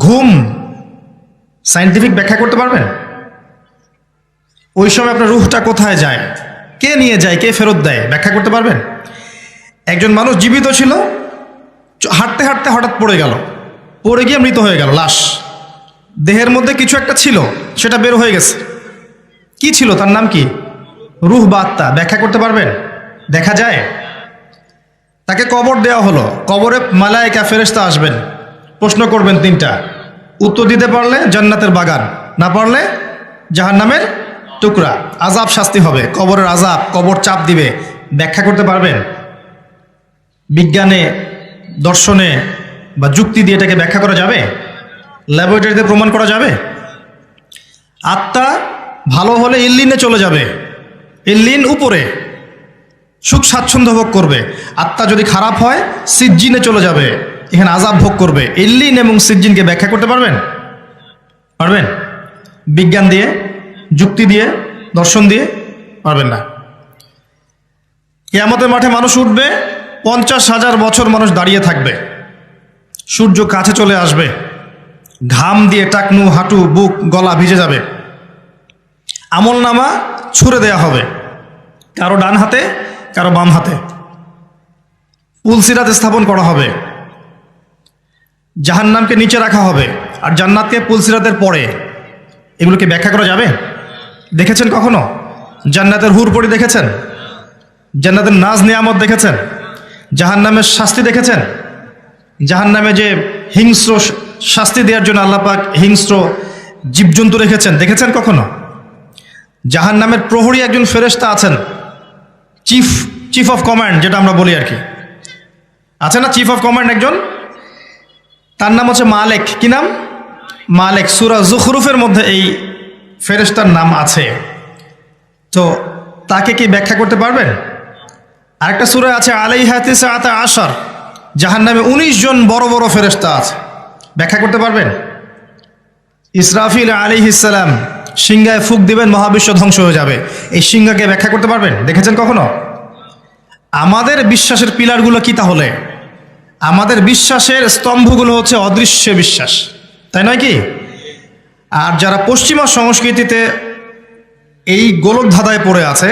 ঘুম সাইন্টিফিক ব্যাখ্যা করতে পারবেন? ওই সময় আপনার রুহটা কোথায় যায়? কে নিয়ে যায়? কে ফেরত দেয়? ব্যাখ্যা করতে পারবেন? একজন মানুষ জীবিত ছিল হাঁটতে হাঁটতে হঠাৎ পড়ে গেল। পড়ে গিয়ে মৃত হয়ে গেল, লাশ। দেহের মধ্যে কিছু একটা ছিল, সেটা বের হয়ে গেছে। কি ছিল? তার নাম কি? রুহ বা আত্মা। ব্যাখ্যা করতে পারবেন? দেখা যায়। তাকে কবর দেওয়া হলো। কবরে মালায়িকা ফেরেশতা আসবেন। প্রশ্ন করবেন তিনটা। উত্তর দিতে পারলে জান্নাতের বাগান, না পারলে জাহান্নামের টুকরা। আজাব শাস্তি হবে, কবরের আজাব কবর চাপ দিবে। ব্যাখ্যা করতে পারবেন? বিজ্ঞানে, দর্শনে বা যুক্তি দিয়ে এটাকে ব্যাখ্যা করা যাবে? ল্যাবরেটরিতে প্রমাণ করা যাবে? আত্মা ভালো হলে ইল্লিনে চলে যাবে। ইল্লিন উপরে। সুখ স্বাচ্ছন্দ্য ভোগ করবে। আত্মা যদি খারাপ হয়, সিজ্জিনে চলে যাবে। এখানে আজাব ভোগ করবে। ইল্লিন এবং সিজ্জিনকে ব্যাখ্যা করতে পারবেন? পারবেন? বিজ্ঞান দিয়ে, যুক্তি দিয়ে, দর্শন দিয়ে পারবেন না। কেয়ামতের মাঠে মানুষ উঠবে, পঞ্চাশ হাজার বছর মানুষ দাঁড়িয়ে থাকবে। সূর্য কাছে চলে আসবে। ঘাম দিয়ে টাকনু, হাঁটু, বুক, গলা ভিজে যাবে। আমল নামা ছুড়ে দেয়া হবে। কারও ডান হাতে, কারও বাম হাতে। পুলসিরাত স্থাপন করা হবে। জাহান্নামকে নিচে রাখা হবে আর জান্নাতকে পুলসিরাতের পরে। এগুলোকে ব্যাখ্যা করা যাবে? দেখেছেন কখনো? জান্নাতের হুরপড়ি দেখেছেন? জান্নাতের নাজ নিয়ামত দেখেছেন? জাহান্নামের শাস্তি দেখেছেন? জাহান্নামে যে হিংস্র শাস্তি দেওয়ার জন্য আল্লাপাক হিংস্র জীবজন্তু রেখেছেন, দেখেছেন কখনো? জাহান্নামের প্রহরী একজন ফেরেশতা আছেন, চিফ চিফ অফ কমান্ড, যেটা আমরা বলি আর কি। আছে না চিফ অফ কমান্ড একজন? তার নাম হচ্ছে মালেক। কি নাম? মালেক। সুরা জুখরুফের মধ্যে এই ফেরেশতার নাম আছে। তো তাকে কি ব্যাখ্যা করতে পারবেন? আরেকটা সুরা আছে আলাই হাতিস আতা আশার। যাহার নামে উনিশ জন বড় বড় ফেরেশতা আছে। ব্যাখ্যা করতে পারবেন? ইসরাফিল আলী ইসালাম সিংহায় ফুক দিবেন, মহাবিশ্ব ধ্বংস হয়ে যাবে। এই সিংহাকে ব্যাখ্যা করতে পারবেন? দেখেছেন কখনো? আমাদের বিশ্বাসের পিলারগুলো কি তাহলে? আমাদের বিশ্বাসের স্তম্ভগুলো হচ্ছে অদৃশ্য বিশ্বাস, তাই নয় কি? আর যারা পশ্চিমা সংস্কৃতিতে এই গোলক ধাঁধায় পড়ে আছে,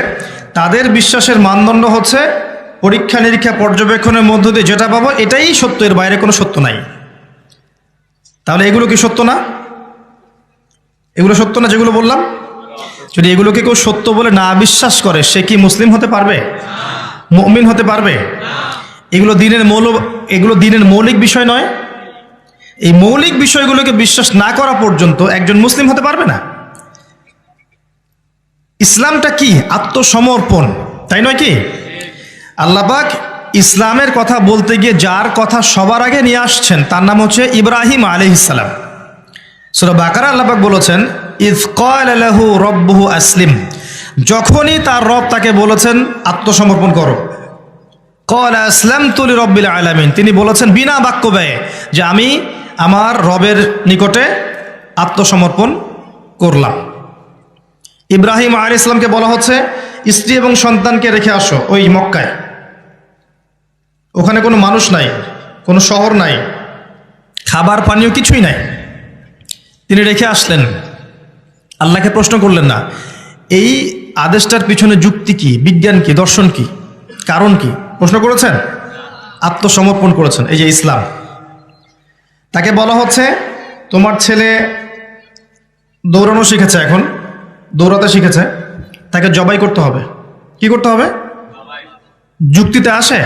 তাদের বিশ্বাসের মানদণ্ড হচ্ছে পরীক্ষা নিরীক্ষা পর্যবেক্ষণের মধ্য দিয়ে যেটা পাবো এটাই সত্য, এর বাইরে কোনো সত্য নাই। তাহলে এগুলো কি সত্য না? এগুলো সত্য না যেগুলো বললাম? যদি এগুলোকে কেউ সত্য বলে না বিশ্বাস করে, সে কি মুসলিম হতে পারবে? মমিন হতে পারবে? এগুলো দিনের মৌল, এগুলো দিনের মৌলিক বিষয় নয়। এই মৌলিক বিষয়গুলোকে বিশ্বাস না করা পর্যন্ত একজন মুসলিম হতে পারবে না। ইসলামটা কি? আত্মসমর্পণ। তাই নয় কি? আল্লাপাক ইসলামের কথা বলতে গিয়ে যার কথা সবার আগে নিয়ে আসছেন, তার নাম হচ্ছে ইব্রাহিম আলি ইসলাম সুরা বাকারা আল্লাপাক বলেছেন ইফ কয়লাহু রব্বহু আসলিম। যখনই তার রব তাকে বলেছেন, আত্মসমর্পণ করো। কল রব্বিল আলামিন। তিনি বলেছেন বিনা বাক্য ব্যয়ে যে আমি আমার রবের নিকটে আত্মসমর্পণ করলাম। ইব্রাহিম আলী ইসলামকে বলা হচ্ছে, স্ত্রী এবং সন্তানকে রেখে আসো ওই মক্কায়। ওখানে কোনো মানুষ নাই, কোনো শহর নাই, খাবার পানীয় কিছুই নাই। তিনি রেখে আসলেন। আল্লাহকে প্রশ্ন করলেন না, এই আদেশটার পিছনে যুক্তি কি, বিজ্ঞান কি, দর্শন কি, কারণ কি? প্রশ্ন করেছেন? আত্মসমর্পণ করেছেন, এই যে ইসলাম। তাকে বলা হচ্ছে, তোমার ছেলে দৌড়ানো শিখেছে এখন, দৌড়াতে শিখেছে, তাকে জবাই করতে হবে। কি করতে হবে? যুক্তিতে আসে?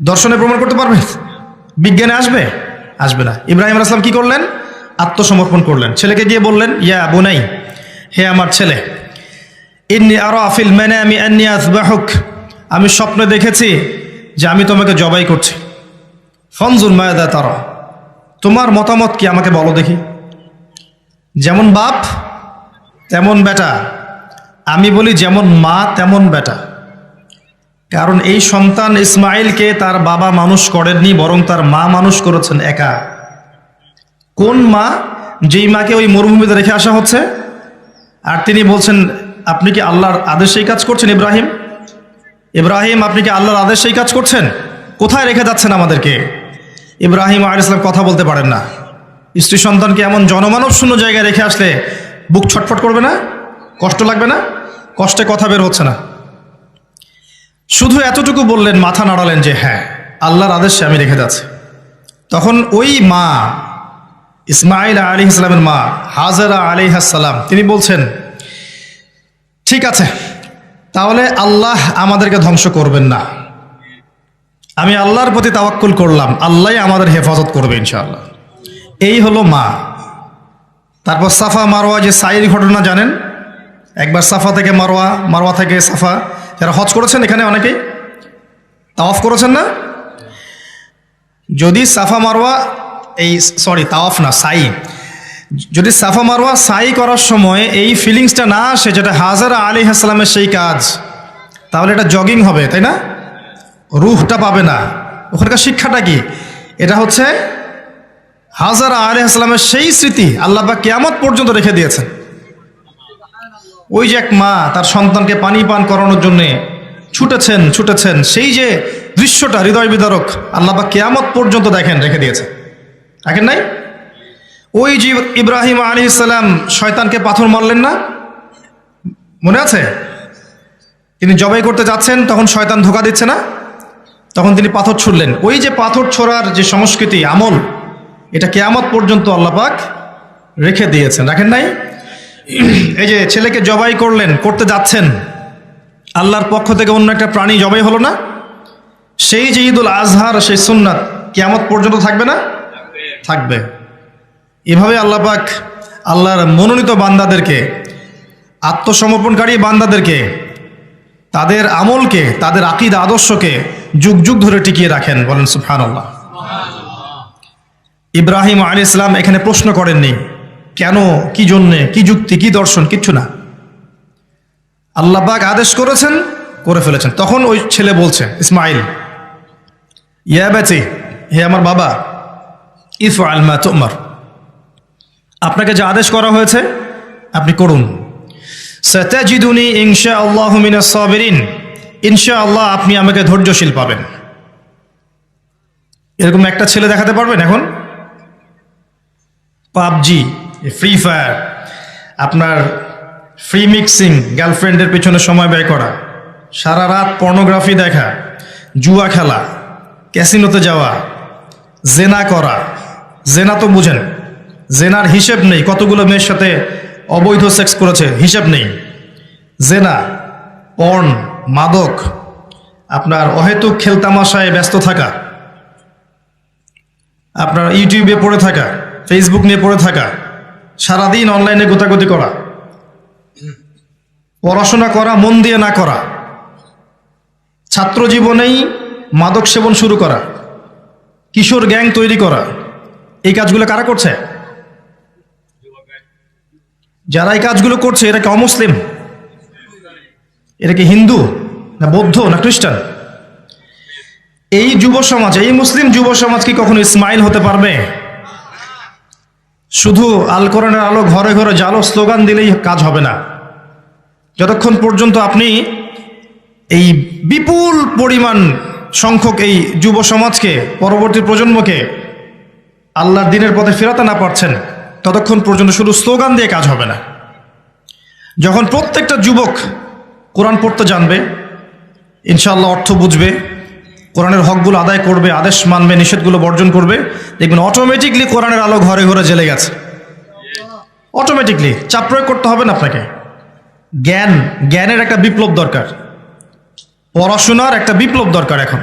দর্শনে প্রমাণ করতে পারবে? বিজ্ঞানে আসবে? আসবে না। ইব্রাহিম আসলাম কি করলেন? আত্মসমর্পণ করলেন। ছেলেকে গিয়ে বললেন, ইয়া বোনাই, হে আমার ছেলে, ইন্নি আরও আফিল মেনে আমি আন্নি আসবাহুক আমি স্বপ্নে দেখেছি যে আমি তোমাকে জবাই করছি। ফনজুর মায়াদা তারা। তোমার মতামত কি আমাকে বলো দেখি। যেমন বাপ, তেমন বেটা। আমি বলি যেমন মা, তেমন বেটা। কারণ এই সন্তান ইসমাইলকে তার বাবা মানুষ করেননি, বরং তার মা মানুষ করেছেন একা। কোন মা যেই মাকে ওই মরুভূমিতে রেখে আসা হচ্ছে? আর তিনি বলছেন, আপনি কি আল্লাহর আদেশেই কাজ করছেন, ইব্রাহিম? ইব্রাহিম, আপনি কি আল্লাহর আদেশেই কাজ করছেন? কোথায় রেখে যাচ্ছেন আমাদেরকে? ইব্রাহিম আল ইসলাম কথা বলতে পারেন না। স্ত্রী সন্তানকে এমন জনমানব শূন্য জায়গায় রেখে আসলে বুক ছটফট করবে না? কষ্ট লাগবে না? কষ্টে কথা বের হচ্ছে না। শুধু এতটুকু বললেন, মাথা নাড়ালেন যে হ্যাঁ আল্লাহর আদেশে আমি রেখে যাচ্ছি। তখন ওই মা ইসমাইল আলী ইসলামের মা, হাজারা আলী সালাম, তিনি বলছেন, ঠিক আছে তাহলে আল্লাহ আমাদেরকে ধ্বংস করবেন না। আমি আল্লাহর প্রতি তাওয়াক্কুল করলাম আল্লাহ আমাদের হেফাজত করবে ইনশাআল্লাহ। এই হলো মা। তারপর সাফা মারোয়া যে সাইর ঘটনা জানেন? একবার সাফা থেকে মারোয়া মারোয়া থেকে সাফা। যারা হজ করেছেন এখানে অনেকেই? তাওয়াফ করেছেন না? যদি সাফা মারোয়া এই সরি তাওয়াফ না সাই যদি সাফা মারোয়া সাই করার সময় এই ফিলিংসটা না আসে, যেটা হাজারা আলী হাসলামের সেই কাজ, তাহলে এটা জগিং হবে, তাই না? রুহটা পাবে না। ওখানকার শিক্ষাটা কি? এটা হচ্ছে হাজারা আলী হাসলামের সেই স্মৃতি আল্লাহ বা কেয়ামত পর্যন্ত রেখে দিয়েছেন। ওই যে এক মা, তার সন্তানকে পানি পান করানোর জন্যে ছুটেছেন ছুটেছেন, সেই যে দৃশ্যটা, হৃদয় বিদারক, আল্লাহ বা কেয়ামত পর্যন্ত দেখেন, রেখে দিয়েছে দেখেন নাই? ওই যে ইব্রাহিম আলী ইসলাম শয়তানকে পাথর মারলেন না? মনে আছে? তিনি জবাই করতে যাচ্ছেন, তখন শয়তান ধোকা দিচ্ছে না? তখন তিনি পাথর ছুড়লেন। ওই যে পাথর ছোড়ার যে সংস্কৃতি, আমল, এটা কেয়ামত পর্যন্ত আল্লাপাক রেখে দিয়েছেন। রাখেন নাই? এই যে ছেলেকে জবাই করলেন, করতে যাচ্ছেন, আল্লাহর পক্ষ থেকে অন্য একটা প্রাণী জবাই হলো না? সেই যে ঈদুল আজহার, সেই সুন্নাত কেয়ামত পর্যন্ত থাকবে না? থাকবে। এভাবে আল্লাহ পাক আল্লাহর মনোনীত বান্দাদেরকে, আত্মসমর্পণকারী বান্দাদেরকে, তাদের আমলকে, তাদের আকিদ, আদর্শকে যুগ যুগ ধরে টিকিয়ে রাখেন। বলেন সুফহান আল্লাহ ইব্রাহিম আলী ইসলাম এখানে প্রশ্ন করেননি, কেন, কি জন্যে, কি যুক্তি, কি দর্শন, কিচ্ছু না। আল্লাহবাক আদেশ করেছেন, করে ফেলেছেন। তখন ওই ছেলে বলছে, ইসমাইল, ইয়া বেচি হে আমার বাবা ইফ আলমা তোমার। আপনাকে যে আদেশ করা হয়েছে, আপনি করুন। সতাজিদুনি ইনশা আল্লাহ সাবিরিন। ইনশা আল্লাহ আপনি আমাকে ধৈর্যশীল পাবেন। এরকম একটা ছেলে দেখাতে পারবেন এখন? পাবজি, ফ্রি ফায়ার, আপনার ফ্রি মিক্সিং, গার্লফ্রেন্ডের পেছনে সময় ব্যয় করা, সারা রাত পর্নোগ্রাফি দেখা, জুয়া খেলা, ক্যাসিনোতে যাওয়া, জেনা করা, জেনা তো বুঝেন। জেনার হিসেব নেই, কতগুলো মেয়ের সাথে অবৈধ সেক্স করেছে, হিসেব নেই। জেনা পর্ন মাদক, আপনার অহেতুক খেলতামাশায় ব্যস্ত থাকা, আপনার ইউটিউবে পড়ে থাকা ফেসবুক নিয়ে পড়ে থাকা, সারাদিন অনলাইনে গোতাগতি করা, পড়াশোনা করা, মন দিয়ে না করা, ছাত্র জীবনেই মাদক সেবন শুরু করা, কিশোর গ্যাং তৈরি করা, এই কাজগুলো কারা করছে? যারা এই কাজগুলো করছে, এরা কি অমুসলিম? এরা কি হিন্দু? না বৌদ্ধ? না খ্রিস্টান? এই যুব সমাজ, এই মুসলিম যুব সমাজ কি কখনো ইসমাইল হতে পারবে? শুধু আল কোরআনের আলো ঘরে ঘরে জালো স্লোগান দিলেই কাজ হবে না। যতক্ষণ পর্যন্ত আপনি এই বিপুল পরিমাণ সংখ্যক এই যুব সমাজকে, পরবর্তী প্রজন্মকে আল্লাহর দিনের পথে ফেরাতে না পারছেন ততক্ষণ পর্যন্ত শুধু স্লোগান দিয়ে কাজ হবে না। যখন প্রত্যেকটা যুবক কোরআন পড়তে জানবে ইনশাল্লাহ অর্থ বুঝবে, কোরআনের হকগুলো আদায় করবে, আদেশ মানবে, নিষেধগুলো বর্জন করবে, দেখবেন অটোমেটিকলি কোরআনের আলো ঘরে ঘরে জেলে গেছে। অটোমেটিকলি চাপ প্রয়োগ করতে হবে না আপনাকে। জ্ঞান, জ্ঞানের একটা বিপ্লব দরকার। পড়াশোনার একটা বিপ্লব দরকার এখন।